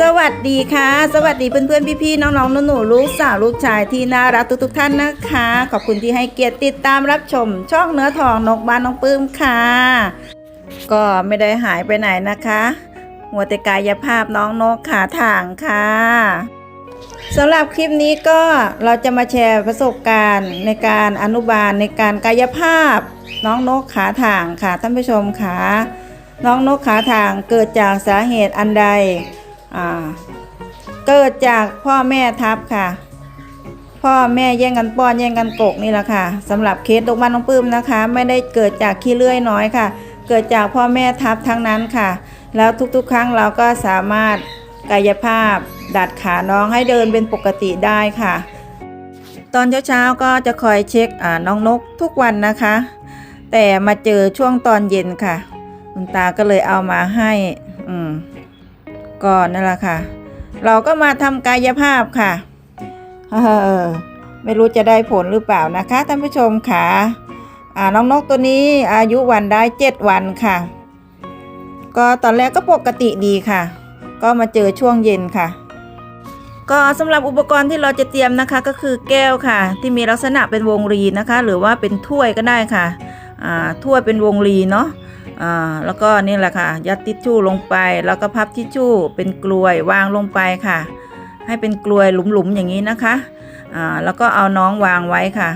สวัสดีค่ะ สวัสดีเพื่อนๆ พี่ๆ น้องๆหนูๆลูกสาวลูกชายที่น่ารักทุกๆ ท่านนะคะ ขอบคุณที่ให้เกียรติติดตามรับชม ช่องเนื้อทองนกบ้านน้องปื้มค่ะ ก็ไม่ได้หายไปไหนนะคะ หัวแต่กายภาพน้องนกขาถ่างค่ะสำหรับคลิปนี้ก็เราจะมาแชร์ประสบการณ์ในการอนุบาลในการกายภาพ น้องนกขาถ่างค่ะท่านผู้ชมค่ะน้องนกขาถ่างเกิดจากสาเหตุอันใด เกิดจากพ่อแม่ทับค่ะ พ่อแม่แย่งกันป้อนแย่งกันกกนี่แหละค่ะสำหรับเคสลูกบ้านน้องปื้มนะคะ ไม่ได้เกิดจากขี้เลื่อยน้อยค่ะ เกิดจากพ่อแม่ทับทั้งนั้นค่ะ แล้วทุกๆ ครั้งเราก็สามารถกายภาพ ดัดขาน้องให้เดินเป็นปกติได้ค่ะ ตอนเช้าๆก็จะคอยเช็คน้องนกทุกวันนะคะ แต่มาเจอช่วงตอนเย็นค่ะ คุณตาก็เลยเอามาให้ อืม ก่อนนั่นแหละค่ะ เราก็มาทำกายภาพค่ะเออไม่รู้จะได้ผลหรือเปล่านะคะท่านผู้ชมค่ะอ่าน้องนกตัวนี้อายุวันได้เจ็ดวันค่ะ ก็ตอนแรกก็ปกติดีค่ะ ก็มาเจอช่วงเย็นค่ะ ก็สำหรับอุปกรณ์ที่เราจะเตรียมนะคะก็คือแก้วค่ะ ที่มีลักษณะเป็นวงรีนะคะ หรือว่าเป็นถ้วยก็ได้ค่ะอ่าถ้วยเป็นวงรีเนาะ อ่าแล้วก็นี่แหละค่ะ ยัดทิชชู่ลงไป แล้วก็พับทิชชู่เป็นกลวยวางลงไปค่ะ ให้เป็นกลวยหลุมๆอย่างนี้นะคะอ่าแล้วก็เอาน้องวางไว้ค่ะ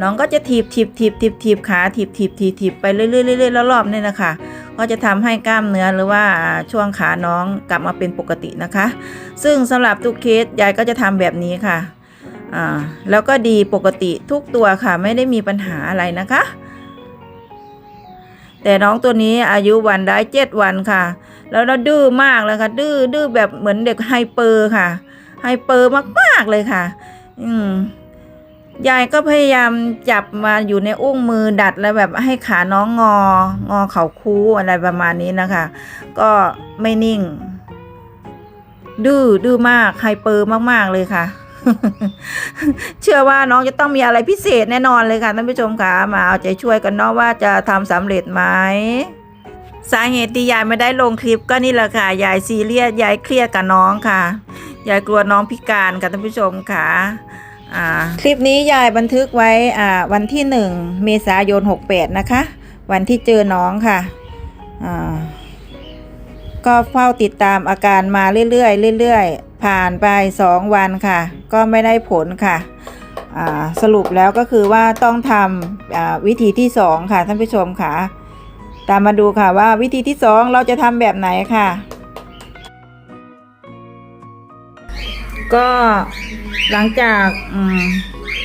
น้องก็จะถีบถีบถีบถีบถีบขาถีบถีบถีบถีบไปเรื่อยๆเรื่อยๆรอบนี่นะคะก็จะทำให้กล้ามเนื้อหรือว่าช่วงขาน้องกลับมาเป็นปกตินะคะ ซึ่งสำหรับทุกเคสยายก็จะทำแบบนี้ค่ะอ่าแล้วก็ดีปกติทุกตัวค่ะไม่ได้มีปัญหาอะไรนะคะ แต่น้องตัวนี้อายุวันได้เจ็ดวันค่ะ แล้วเราดื้อมากเลยค่ะ ดื้อดื้อแบบเหมือนเด็กไฮเปอร์ค่ะ ไฮเปอร์มากๆเลยค่ะ อืมยายก็พยายามจับมาอยู่ในอุ้งมือดัดแล้วแบบให้ขาน้องงอ งอเข่าคูอะไรประมาณนี้นะคะ ก็ไม่นิ่ง ดื้อดื้อมากไฮเปอร์มาก ๆ เลยค่ะ เชื่อว่าน้องจะต้องมีอะไรพิเศษแน่นอนเลยค่ะท่านผู้ชมค่ะมาเอาใจช่วยกันเนาะว่าจะทำสำเร็จไหมสาเหตุที่ยายไม่ได้ลงคลิปก็นี่แหละค่ะยายซีเรียสยายเครียดกับน้องค่ะยายกลัวน้องพิการค่ะท่านผู้ชมค่ะคลิปนี้ยายบันทึกไว้วันที่หนึ่งเมษายน 68 นะคะ วันที่เจอน้องค่ะก็เฝ้าติดตามอาการมาเรื่อยๆเรื่อยๆ ผ่านไป 2 วันค่ะ ก็ไม่ได้ผลค่ะสรุปแล้วก็คือว่าต้องทำวิธีที่ 2 ค่ะท่านผู้ชมค่ะ ตามมาดูค่ะว่าวิธีที่ 2 เราจะทำแบบไหนค่ะ ก็หลังจาก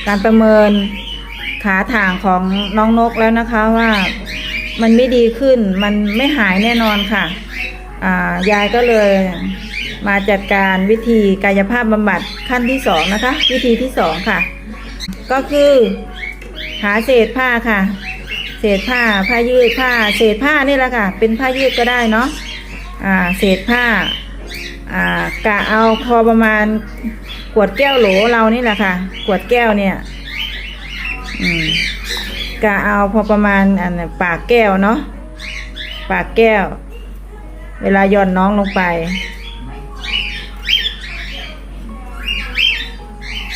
การประเมินขาถ่างของน้องนกแล้วนะคะว่ามันไม่ดีขึ้นมันไม่หายแน่นอนค่ะ ยายก็เลย มาจัดการวิธีกายภาพบำบัดขั้นที่สองนะคะ วิธีที่สองค่ะ ก็คือหาเศษผ้าค่ะ เศษผ้าผ้ายืดผ้า เศษผ้านี่แหละค่ะ เป็นผ้ายืดก็ได้เนาะอ่าเศษผ้าอ่ากะเอาพอประมาณขวดแก้วโหลเรานี่แหละค่ะ ขวดแก้วเนี่ยอืมกะเอาพอประมาณอันปากแก้วเนาะปากแก้ว เวลาย่อนน้องลงไป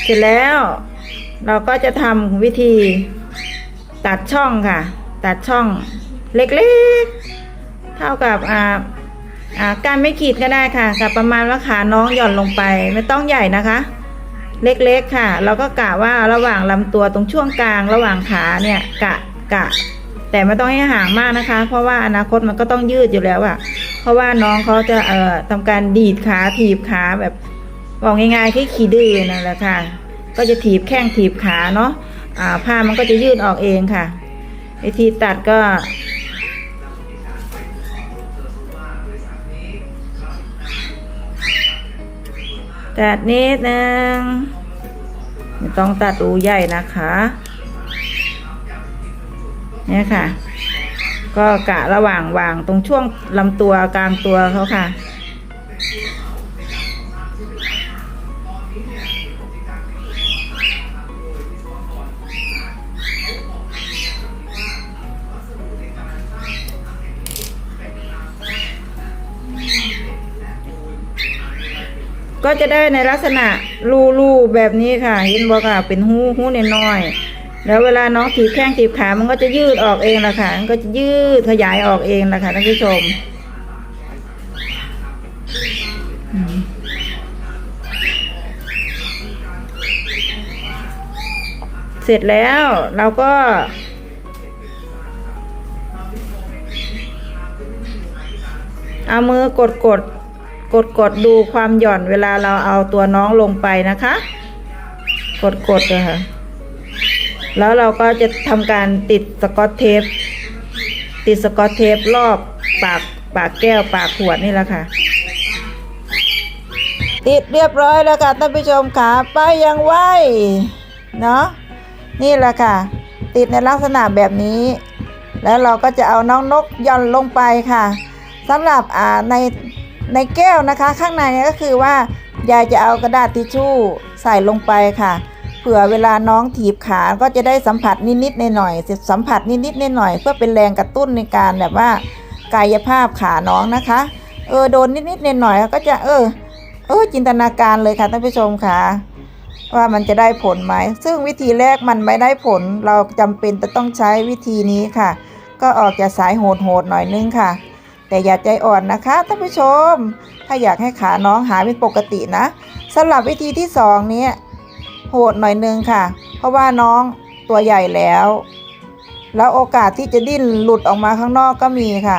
เสร็จแล้ว เราก็จะทำวิธีตัดช่องค่ะ ตัดช่องเล็กๆ เท่ากับอ่าอ่าการไม่ขีดก็ได้ค่ะกับประมาณว่าขาน้องหย่อนลงไปไม่ต้องใหญ่นะคะ เล็กๆค่ะ เราก็กะว่าระหว่างลำตัวตรงช่วงกลางระหว่างขาเนี่ยกะกะ แต่ไม่ต้องให้ห่างมากนะคะ เพราะว่าอนาคตมันก็ต้องยืดอยู่แล้วอะเพราะว่าน้องเขาจะเอ่อทำการดีดขาถีบขาแบบบอกง่ายๆที่ขี่ดื้อนั่นแหละค่ะ ก็จะถีบแข้งถีบขาเนาะอ่าผ้ามันก็จะยืดออกเองค่ะ วิธีตัดก็ตัดนิดนึงไม่ต้องตัดรูใหญ่นะคะเนี่ยค่ะ ก็กะระหว่างวางตรงช่วงลำตัวกลางตัวเขาค่ะ ก็จะได้ในลักษณะรูรูแบบนี้ค่ะเห็นบอกค่ะ เป็นหูหูน้อยๆแล้วเวลาน้องถีบแข้งถีบขา มันก็จะยืดออกเองละค่ะมันก็จะยืดขยายออกเองละค่ะท่านผู้ชมอืมเสร็จแล้วเราก็ เอามือกดกด กดกดดูความหย่อนเวลาเราเอาตัวน้องลงไปนะคะ กดกดเลยค่ะแล้วเราก็จะทำการติดสกอตเทป ติดสกอตเทปรอบปากปากแก้วปากขวดนี่แหละค่ะ ติดเรียบร้อยแล้วค่ะท่านผู้ชมค่ะไปยังไหวเนาะนี่แหละค่ะ ติดในลักษณะแบบนี้ แล้วเราก็จะเอาน้องนกหย่อนลงไปค่ะสำหรับอ่าใน ในแก้วนะคะข้างในเนี่ยก็คือว่ายายจะเอากระดาษทิชชู่ใส่ลงไปค่ะเผื่อเวลาน้องถีบขาก็จะได้สัมผัสนิดๆหน่อยๆสัมผัสนิดๆหน่อยๆเพื่อเป็นแรงกระตุ้นในการแบบว่ากายภาพขาน้องนะคะ เออโดนนิดๆหน่อยๆก็จะเออ เออจินตนาการเลยค่ะท่านผู้ชมค่ะ ว่ามันจะได้ผลไหมซึ่งวิธีแรกมันไม่ได้ผลเราจำเป็นจะต้องใช้วิธีนี้ค่ะ ก็ออกจะสายโหดๆหน่อยนึงค่ะ แต่อย่าใจอ่อนนะคะท่านผู้ชม ถ้าอยากให้ขาน้องหายเป็นปกตินะสำหรับวิธีที่สองนี้โหดหน่อยนึงค่ะ เพราะว่าน้องตัวใหญ่แล้ว แล้วโอกาสที่จะดิ้นหลุดออกมาข้างนอกก็มีค่ะ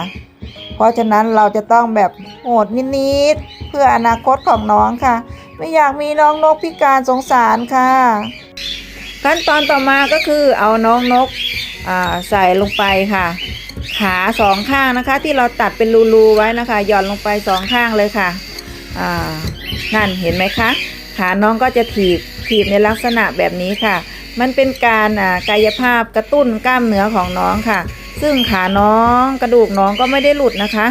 เพราะฉะนั้นเราจะต้องแบบโหดนิดๆเพื่ออนาคตของน้องค่ะ ไม่อยากมีน้องนกพิการสงสารค่ะ ขั้นตอนต่อมาก็คือเอาน้องนกใส่ลงไปค่ะ ขาสองข้างนะคะ ที่เราตัดเป็นรูๆไว้นะคะหย่อนลงไปสองข้างเลยค่ะอ่านั่นเห็นไหมคะ ขาน้องก็จะถีบถีบในลักษณะแบบนี้ค่ะ มันเป็นการอ่ากายภาพกระตุ้นกล้ามเนื้อของน้องค่ะ ซึ่งขาน้องกระดูกน้องก็ไม่ได้หลุดนะคะ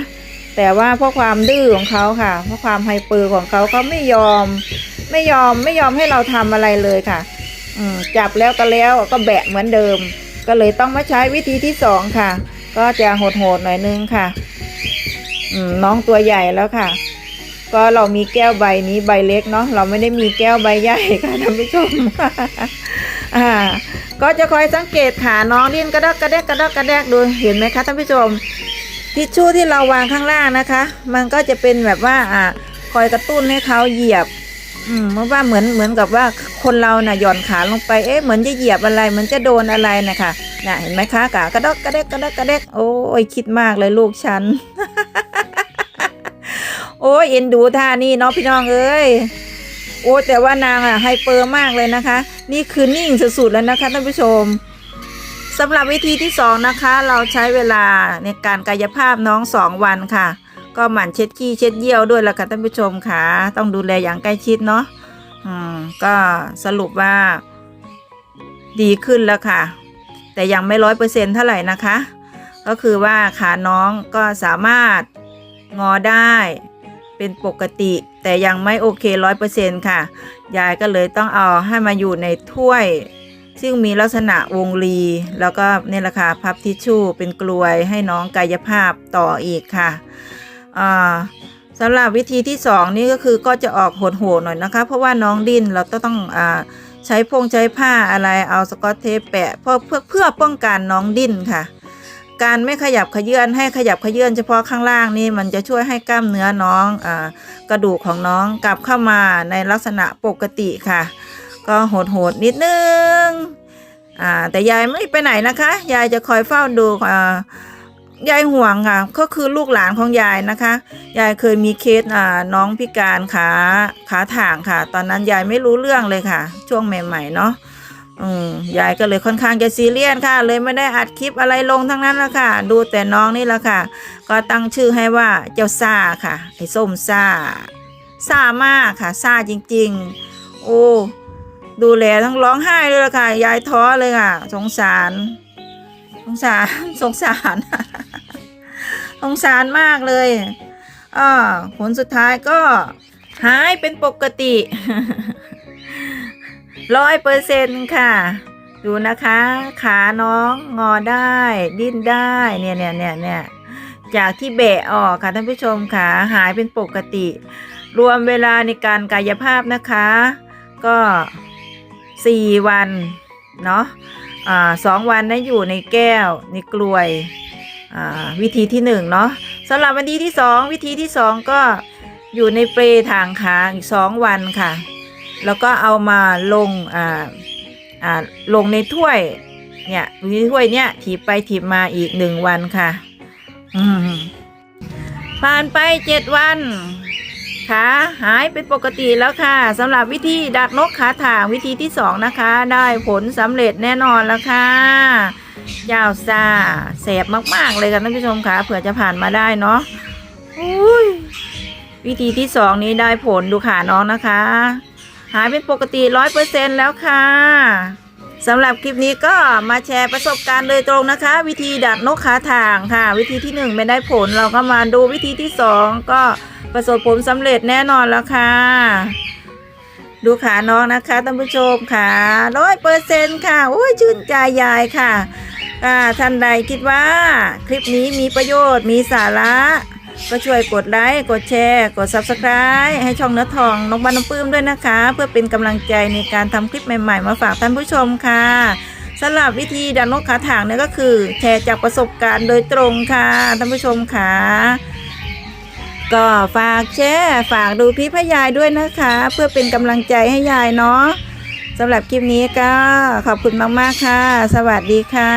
แต่ว่าเพราะความดื้อของเขาค่ะ เพราะความไฮเปอร์ของเขาเขาไม่ยอม ไม่ยอมไม่ยอมให้เราทำอะไรเลยค่ะอืจับแล้วก็แล้วก็แบะเหมือนเดิม ก็เลยต้องมาใช้วิธีที่สองค่ะ ก็จะโหดๆหน่อยนึงค่ะน้องตัวใหญ่แล้วค่ะ ก็เรามีแก้วใบนี้ใบเล็กเนาะเราไม่ได้มีแก้วใบใหญ่ค่ะท่านผู้ชมอ่าก็จะคอยสังเกตขาน้องดิ้นกระดกกระแดกกระดกกระแดกดูเห็นไหมคะท่านผู้ชมทิชชู่ที่เราวางข้างล่างนะคะ มันก็จะเป็นแบบว่าอ่าคอยกระตุ้นให้เขาเหยียบ อืมเพราะว่าเหมือนเหมือนกับว่าคนเราน่ะหย่อนขาลงไปเอ๊ะเหมือนจะเหยียบอะไรเหมือนจะโดนอะไรนะคะ น่ะเห็นไหมคะกากระดกกระเดกกระดกกระเดกโอ้ยคิดมากเลยลูกฉัน โอ้ยเอ็นดูท่านี่เนาะพี่น้องเอ้ยโอ้แต่ว่านางอะไฮเปอร์มากเลยนะคะ นี่คือนิ่งสุดๆแล้วนะคะท่านผู้ชมสำหรับวิธีที่สองนะคะ เราใช้เวลาในการกายภาพน้องสองวันค่ะ ก็หมั่นเช็ดขี้เช็ดเยี่ยวด้วยละค่ะท่านผู้ชมค่ะ ต้องดูแลอย่างใกล้ชิดเนาะอืมก็สรุปว่า ดีขึ้นแล้วค่ะ แต่ยังไม่ร้อยเปอร์เซ็นเท่าไหร่นะคะ ก็คือว่าขาน้องก็สามารถงอได้เป็นปกติ แต่ยังไม่โอเคร้อยเปอร์เซ็นค่ะ ยายก็เลยต้องเอาให้มาอยู่ในถ้วย ซึ่งมีลักษณะวงรี แล้วก็นี่แหละค่ะพับทิชชู่เป็นกลวยให้น้องกายภาพต่ออีกค่ะสำหรับวิธีที่สองนี่ก็คือก็จะออกโหดๆหน่อยนะคะ เพราะว่าน้องดิ้นเราต้องอ่า ใช้พงใช้ผ้าอะไรเอาสกอตเทปแปะเพื่อเพื่อเพื่อป้องกันน้องดิ้นค่ะ การไม่ขยับขยื่นให้ขยับขยื่นเฉพาะข้างล่างนี่มันจะช่วยให้กล้ามเนื้อน้องอกระดูกของน้องกลับเข้ามาในลักษณะปกติค่ะ ก็โหดๆนิดนึงแต่ยายไม่ไปไหนนะคะ ยายจะคอยเฝ้าดูอ่า ยายห่วงค่ะ ก็คือลูกหลานของยายนะคะ ยายเคยมีเคสอ่าน้องพิการขาขาถ่างค่ะ ตอนนั้นยายไม่รู้เรื่องเลยค่ะ ช่วงใหม่ ๆ เนาะอืมยายก็เลยค่อนข้างจะซีเรียสค่ะ เลยไม่ได้อัดคลิปอะไรลงทั้งนั้นละค่ะ ดูแต่น้องนี่ละค่ะ ก็ตั้งชื่อให้ว่าเจ้าซ่าค่ะไอ้ส้มซ่าซ่ามากค่ะซ่าจริง ๆ โอ้ดูแลทั้งร้องไห้เลยละค่ะ ยายท้อเลยค่ะ สงสาร สงสารสงสารสงสารมากเลยอ่าผลสุดท้ายก็หายเป็นปกติร้อยเปอร์เซ็นค่ะ ดูนะคะ ขาน้องงอได้ ดิ้นได้ เนี่ยเนี่ยเนี่ยเนี่ยจากที่แบะออกค่ะท่านผู้ชมค่ะหายเป็นปกติ รวมเวลาในการกายภาพนะคะ ก็ 4 วัน เนาะ อ่าสองวันนะอยู่ในแก้วในกลวยอ่าวิธีที่1เนาะสำหรับวันที่ที่2วิธีที่2ก็อยู่ในเปลทางขาอีก2วันค่ะ แล้วก็เอามาลงอ่าอ่าลงในถ้วยเนี่ยในถ้วยเนี่ยถีบไปถีบมาอีก1วันค่ะ อืมผ่านไป7วัน ขาหายเป็นปกติแล้วค่ะสำหรับวิธีดัดนกขาถ่างวิธีที่สองนะคะ ได้ผลสำเร็จแน่นอนแล้วค่ะยาวซาแสบมากๆเลยค่ะท่านผู้ชมค่ะเผื่อจะผ่านมาได้เนาะอุ้ยวิธีที่สองนี้ได้ผลดูขาน้องนะคะ หายเป็นปกติร้อยเปอร์เซ็นแล้วค่ะ สำหรับคลิปนี้ก็มาแชร์ประสบการณ์โดยตรงนะคะ วิธีดัดนกขาถ่างค่ะ วิธีที่หนึ่งไม่ได้ผลเราก็มาดูวิธีที่สองก็ประสบผลสำเร็จแน่นอนแล้วค่ะ ดูขาน้องนะคะท่านผู้ชมค่ะร้อยเปอร์เซ็นต์ค่ะโอ้ยชื่นใจยายค่ะท่านใดคิดว่า คลิปนี้มีประโยชน์มีสาระ ก็ช่วยกดไลค์กดแชร์ กด Subscribe ให้ช่องเนื้อทองน้องบ้านน้องปื้มด้วยนะคะ เพื่อเป็นกำลังใจในการทำคลิปใหม่ๆ มาฝากท่านผู้ชมค่ะสำหรับวิธีดันนกขาถางเนี่ยก็คือ แชร์จากประสบการณ์โดยตรงค่ะท่านผู้ชมค่ะก็ฝากแชร์ฝากดูพี่พยายด้วยนะคะ เพื่อเป็นกำลังใจให้ยายเนาะสำหรับคลิปนี้ก็ขอบคุณมาก ๆ ค่ะ สวัสดีค่ะ